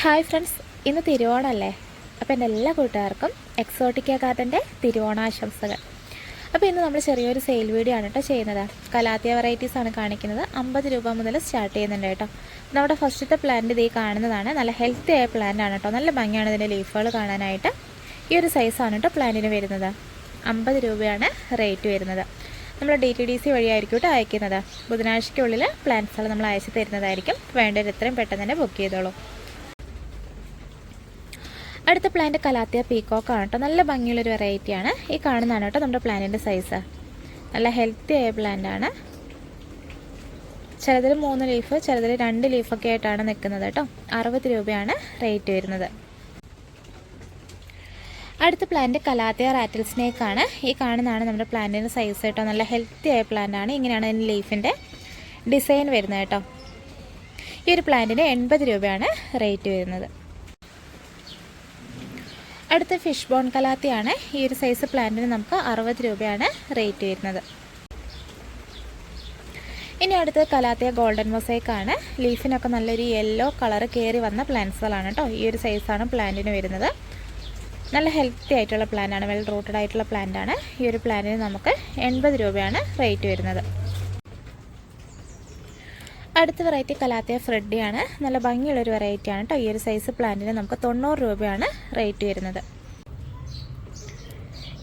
Hi friends ഇന്ന് തിരുവോണമല്ലേ? അപ്പോൾ എന്റെ എല്ലാ കൂട്ടുകാർക്കും എക്സോട്ടിക്ക ഗാർഡന്റെ തിരുവോണാശംസകൾ. അപ്പോൾ ഇന്ന് നമ്മൾ ചെറിയൊരു സെയിൽ വീഡിയോ ആണ് കേട്ടോ ചെയ്യുന്നത്. കലാത്തിയ വെറൈറ്റീസ് ആണ് കാണിക്കുന്നത്. അമ്പത് രൂപ മുതൽ സ്റ്റാർട്ട് ചെയ്യുന്നുണ്ട് കേട്ടോ. നമ്മുടെ ഫസ്റ്റത്തെ പ്ലാന്റ് ഇത് ഈ കാണുന്നതാണ്. നല്ല ഹെൽത്തി ആയ പ്ലാന്റ് ആണ് കേട്ടോ. നല്ല ഭംഗിയാണ് ഇതിന്റെ ലീഫുകൾ കാണാനായിട്ട്. ഈ ഒരു സൈസാണ് കേട്ടോ പ്ലാന്റിന് വരുന്നത്. അമ്പത് രൂപയാണ് റേറ്റ് വരുന്നത്. നമ്മൾ ഡി ടി ഡി സി വഴിയായിരിക്കും കേട്ടോ അയക്കുന്നത്. ബുധനാഴ്ചയ്ക്കുള്ളിൽ പ്ലാൻസുകൾ നമ്മൾ അയച്ചു തരുന്നതായിരിക്കും. വേണ്ടവർ എത്രയും പെട്ടെന്ന് തന്നെ ബുക്ക് ചെയ്തോളൂ. അടുത്ത പ്ലാന്റ് കലാത്തിയ പീക്കോക്ക് ആണ് കേട്ടോ നല്ല ഭംഗിയുള്ളൊരു വെറൈറ്റിയാണ് ഈ കാണുന്നതാണ് കേട്ടോ നമ്മുടെ പ്ലാന്റിന്റെ സൈസ് നല്ല ഹെൽത്തി ആയ പ്ലാന്റാണ് ചിലതിൽ മൂന്ന് ലീഫ് ചിലതിൽ രണ്ട് ലീഫൊക്കെ ആയിട്ടാണ് നിൽക്കുന്നത് കേട്ടോ അറുപത് രൂപയാണ് റേറ്റ് വരുന്നത്. അടുത്ത പ്ലാന്റ് കലാത്തിയ റാറ്റിൽ ആണ്. ഈ കാണുന്നതാണ് നമ്മുടെ പ്ലാന്റിന്റെ സൈസ് കേട്ടോ നല്ല ഹെൽത്തി ആയ പ്ലാന്റാണ് ഇങ്ങനെയാണ് അതിന്റെ ലീഫിന്റെ ഡിസൈൻ വരുന്നത് കേട്ടോ ഈ ഒരു പ്ലാന്റിന് എൺപത് രൂപയാണ് റേറ്റ് വരുന്നത്. അടുത്ത ഫിഷ് ബോൺ കലാത്തിയാണ്. ഈ ഒരു സൈസ് പ്ലാന്റിന് നമുക്ക് അറുപത് രൂപയാണ് റേറ്റ് വരുന്നത്. ഇനി അടുത്തത് കലാത്തിയ ഗോൾഡൻ മൊസൈക്ക് ആണ്. ലീഫിനൊക്കെ നല്ലൊരു യെല്ലോ കളർ കയറി വന്ന പ്ലാന്റ്സുകളാണ് കേട്ടോ ഈ ഒരു സൈസാണ് പ്ലാന്റിന് വരുന്നത്. നല്ല ഹെൽത്തി ആയിട്ടുള്ള പ്ലാന്റാണ് വെൽ റൂട്ടഡ് ആയിട്ടുള്ള പ്ലാന്റാണ് ഈ ഒരു പ്ലാന്റിന് നമുക്ക് എൺപത് രൂപയാണ് റേറ്റ് വരുന്നത്. അടുത്ത വെറൈറ്റി കലാത്തിയ ഫ്രെഡിയാണ് നല്ല ഭംഗിയുള്ളൊരു വെറൈറ്റിയാണ് കേട്ടോ ഈ ഒരു സൈസ് പ്ലാന്റിന് നമുക്ക് തൊണ്ണൂറ് രൂപയാണ് റേറ്റ് വരുന്നത്.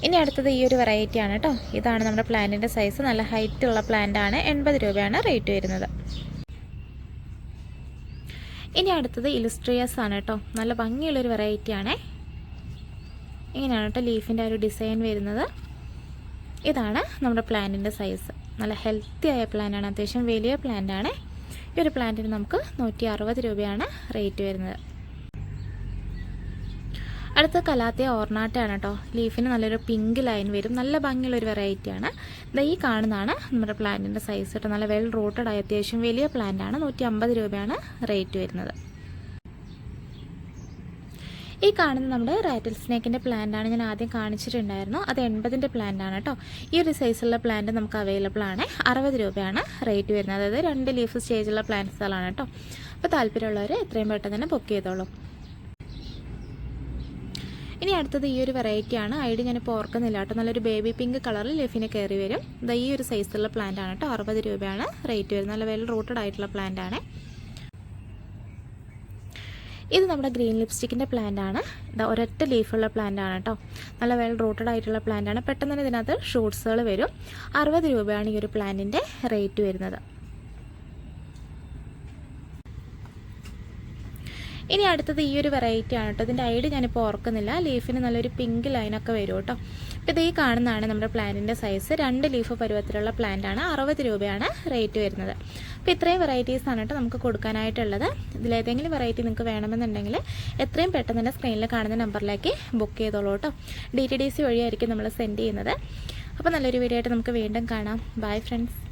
ഇനി അടുത്തത് ഈ ഒരു വെറൈറ്റി ആണ് കേട്ടോ ഇതാണ് നമ്മുടെ പ്ലാന്റിന്റെ സൈസ് നല്ല ഹൈറ്റ് ഉള്ള പ്ലാന്റ് ആണ്. എൺപത് രൂപയാണ് റേറ്റ് വരുന്നത്. ഇനി അടുത്തത് ഇലിസ്ട്രിയസ് ആണ് കേട്ടോ നല്ല ഭംഗിയുള്ളൊരു വെറൈറ്റി ആണേ. ഇങ്ങനെയാണ് കേട്ടോ ലീഫിന്റെ ഒരു ഡിസൈൻ വരുന്നത്. ഇതാണ് നമ്മുടെ പ്ലാന്റിന്റെ സൈസ് നല്ല ഹെൽത്തി ആയ പ്ലാന്റാണ് അത്യാവശ്യം വലിയ പ്ലാന്റാണ് ഈ ഒരു പ്ലാന്റിന് നമുക്ക് നൂറ്റി അറുപത് രൂപയാണ് റേറ്റ് വരുന്നത്. അടുത്ത കലാത്തിയ ഓർണാട്ടാണ് കേട്ടോ. ലീഫിന് നല്ലൊരു പിങ്ക് ലൈൻ വരും. നല്ല ഭംഗിയുള്ള ഒരു വെറൈറ്റിയാണ് ഈ കാണുന്നതാണ് നമ്മുടെ പ്ലാന്റിന്റെ സൈസ് കേട്ടോ. നല്ല വെൽ റൂട്ടഡ് ആയ അത്യാവശ്യം വലിയ പ്ലാന്റാണ് നൂറ്റി അമ്പത് രൂപയാണ് റേറ്റ് വരുന്നത്. ഈ കാണുന്ന നമ്മുടെ റാറ്റിൽ സ്നേക്കിന്റെ പ്ലാന്റാണ് ഞാൻ ആദ്യം കാണിച്ചിട്ടുണ്ടായിരുന്നു. അത് എൺപതിന്റെ പ്ലാന്റാണ് കേട്ടോ ഈ ഒരു സൈസുള്ള പ്ലാന്റ് നമുക്ക് അവൈലബിൾ ആണ്. അറുപത് രൂപയാണ് റേറ്റ് വരുന്നത്. അതായത് രണ്ട് ലീഫ് സ്റ്റേജുള്ള പ്ലാന്റ്സുകളാണ് കേട്ടോ അപ്പോൾ താല്പര്യമുള്ളവർ എത്രയും പെട്ടെന്ന് തന്നെ ബുക്ക് ചെയ്തോളൂ. ഇനി അടുത്തത് ഈ ഒരു വെറൈറ്റിയാണ് ഐഡി ഞാനിപ്പോൾ ഓർക്കുന്നില്ല കേട്ടോ നല്ലൊരു ബേബി പിങ്ക് കളറിൽ ലെഫിനെ കയറി വരും. ഇത് ഈ ഒരു സൈസുള്ള പ്ലാന്റ് ആണ് കേട്ടോ അറുപത് രൂപയാണ് റേറ്റ് വരുന്നത്. നല്ല വെൽ റൂട്ടഡ് ആയിട്ടുള്ള പ്ലാന്റ് ആണ്. ഇത് നമ്മുടെ ഗ്രീൻ ലിപ്സ്റ്റിക്കിന്റെ പ്ലാന്റ് ആണ്. ഇതാ ഒരൊറ്റ ലീഫുള്ള പ്ലാന്റ് ആണ് കേട്ടോ നല്ല വെൽ റൂട്ടഡ് ആയിട്ടുള്ള പ്ലാന്റ് ആണ്. പെട്ടെന്ന് തന്നെ ഇതിനകത്ത് ഷൂട്ട്സുകൾ വരും. അറുപത് രൂപയാണ് ഈ ഒരു പ്ലാന്റിന്റെ റേറ്റ് വരുന്നത്. ഇനി അടുത്തത് ഈ ഒരു വെറൈറ്റി ആണ് കേട്ടോ. ഇതിന്റെ ഐഡ് ഞാനിപ്പോൾ ഓർക്കുന്നില്ല. ലീഫിന് നല്ലൊരു പിങ്ക് ലൈനൊക്കെ വരും കേട്ടോ. അപ്പോൾ ഇത് ഈ കാണുന്നതാണ് നമ്മുടെ പ്ലാന്റിന്റെ സൈസ് രണ്ട് ലീഫ് പരുവത്തിലുള്ള പ്ലാന്റ് ആണ്. അറുപത് രൂപയാണ് റേറ്റ് വരുന്നത്. അപ്പോൾ ഇത്രയും വെറൈറ്റീസ് ആണ് കേട്ടോ നമുക്ക് കൊടുക്കാനായിട്ടുള്ളത്. ഇതിലേതെങ്കിലും വെറൈറ്റി നിങ്ങൾക്ക് വേണമെന്നുണ്ടെങ്കിൽ എത്രയും പെട്ടെന്ന് തന്നെ സ്ക്രീനിൽ കാണുന്ന നമ്പറിലേക്ക് ബുക്ക് ചെയ്തോളൂ കേട്ടോ. ഡി ടി ഡി സി വഴിയായിരിക്കും നമ്മൾ സെൻഡ് ചെയ്യുന്നത്. അപ്പോൾ നല്ലൊരു വീഡിയോ ആയിട്ട് നമുക്ക് വീണ്ടും കാണാം. Bye friends